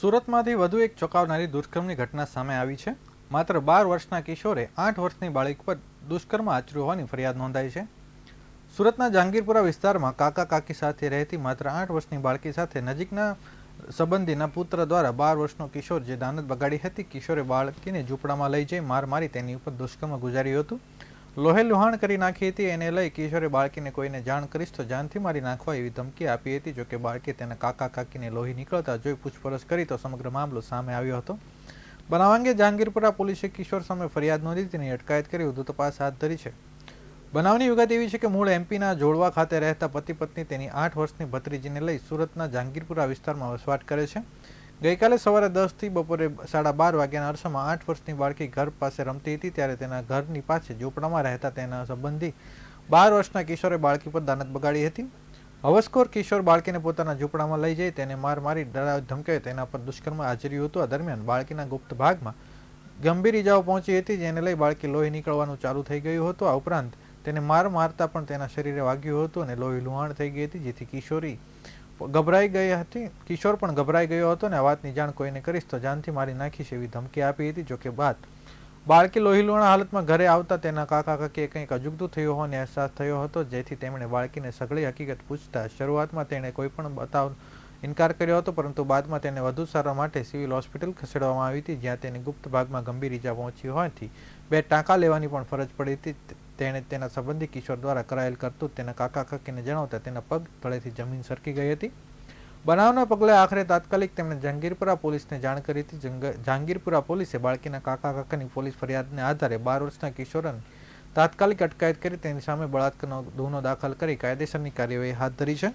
સુરતમાંથી વધુ એક ચોંકાવનારી દુષ્કર્મની ઘટના સામે આવી છે. માત્ર બાર વર્ષના કિશોરે આઠ વર્ષની બાળક પર દુષ્કર્મ આચર્યું હોવાની ફરિયાદ નોંધાઈ છે. સુરતના જહાંગીરપુરા વિસ્તારમાં કાકા કાકી સાથે રહેતી માત્ર આઠ વર્ષની બાળકી સાથે નજીકના સંબંધીના પુત્ર દ્વારા બાર વર્ષનો કિશોર જે દાનત બગાડી હતી, કિશોરે બાળકીને ઝૂંપડામાં લઈ જઈ માર મારી તેની ઉપર દુષ્કર્મ ગુજાર્યું હતું. લોહે લુહાણ કરી નાખી હતી. એને લઈ કિશોરે બાળકીને કોઈને જાણ કરીશ તો જાનથી મારી નાખવા એવી ધમકી આપી હતી. જોકે બાળકે તેના કાકા કાકીને લોહી નીકળતા જોઈ પૂછપરછ કરી તો સમગ્ર મામલો સામે આવ્યો હતો. બનાવ અંગે જહાંગીરપુરા પોલીસે કિશોર સામે ફરિયાદ નોંધી તેની અટકાયત કરી વધુ તપાસ હાથ ધરી છે. બનાવની વિગત એવી છે કે મૂળ એમપીના જોડવા ખાતે રહેતા પતિ પત્ની તેની આઠ વર્ષની ભત્રીજીને લઈ સુરતના જહાંગીરપુરા વિસ્તારમાં વસવાટ કરે છે. ગઈકાલે સવારે દસથી બપોરે સાડા બાર વાગ્યાના અરસામાં આઠ વર્ષની બાળકી ઘર પાસે રમતી હતી, ત્યારે તેના ઘરની પાસે ઝૂંપડામાં રહેતા તેના સંબંધી બાર વર્ષના કિશોરે બાળકી પર દાનત બગાડી હતી. હવસખોર કિશોર બાળકીને પોતાના ઝૂંપડામાં લઈ જઈ તેને માર મારી ડરાવ ધમકાવી તેના પર દુષ્કર્મ આચર્યું હતું. આ દરમિયાન બાળકીના ગુપ્ત ભાગમાં ગંભીર ઇજાઓ પહોંચી હતી, જેને લઈ બાળકી લોહી નીકળવાનું ચાલુ થઈ ગયું હતું. આ ઉપરાંત તેને માર મારતા પણ તેના શરીરે વાગ્યું હતું અને લોહી લુહાણ થઈ ગઈ હતી, જેથી કિશોરી ગભરાઈ ગઈ હતી. કિશોર પણ ગભરાઈ ગયો હતો ને આ વાતની જાણ કોઈને કરીશ તો જાનથી મારી નાખીશ એવી ધમકી આપી હતી જોકે બાદ બાળકી લોહી લુહાણ હાલતમાં ઘરે આવતા તેના કાકા કાકીએ કંઈક અજુગતું થયું હોવાનો અહેસાસ થયો હતો, જેથી તેમણે બાળકીને સઘળી હકીકત પૂછતા શરૂઆતમાં તેણે કોઈ પણ બતાવ ઇનકાર કર્યો હતો, પરંતુ બાદમાં તેને વધુ સારવાર માટે સિવિલ હોસ્પિટલ ખસેડવામાં આવી હતી, જ્યાં તેને ગુપ્ત ભાગમાં ગંભીર ઇજા પહોંચી હોવાથી બે ટાંકા લેવાની પણ ફરજ પડી હતી. તેણે તેના સંબંધી કિશોર દ્વારા કરાયેલ કરતું તેના કાકા કાકીને જણાવતા તેના પગ તળેથી જમીન સરકી ગઈ હતી. બનાવના પગલે આખરે તાત્કાલિક તેમણે જહાંગીરપુરા પોલીસને જાણ કરી હતી. જહાંગીરપુરા પોલીસે બાળકીના કાકા કાકાની પોલીસ ફરિયાદને આધારે બાર વર્ષના કિશોરને તાત્કાલિક અટકાયત કરી તેની સામે બળાત્કારનો ગુનો દાખલ કરી કાયદેસરની કાર્યવાહી હાથ ધરી છે.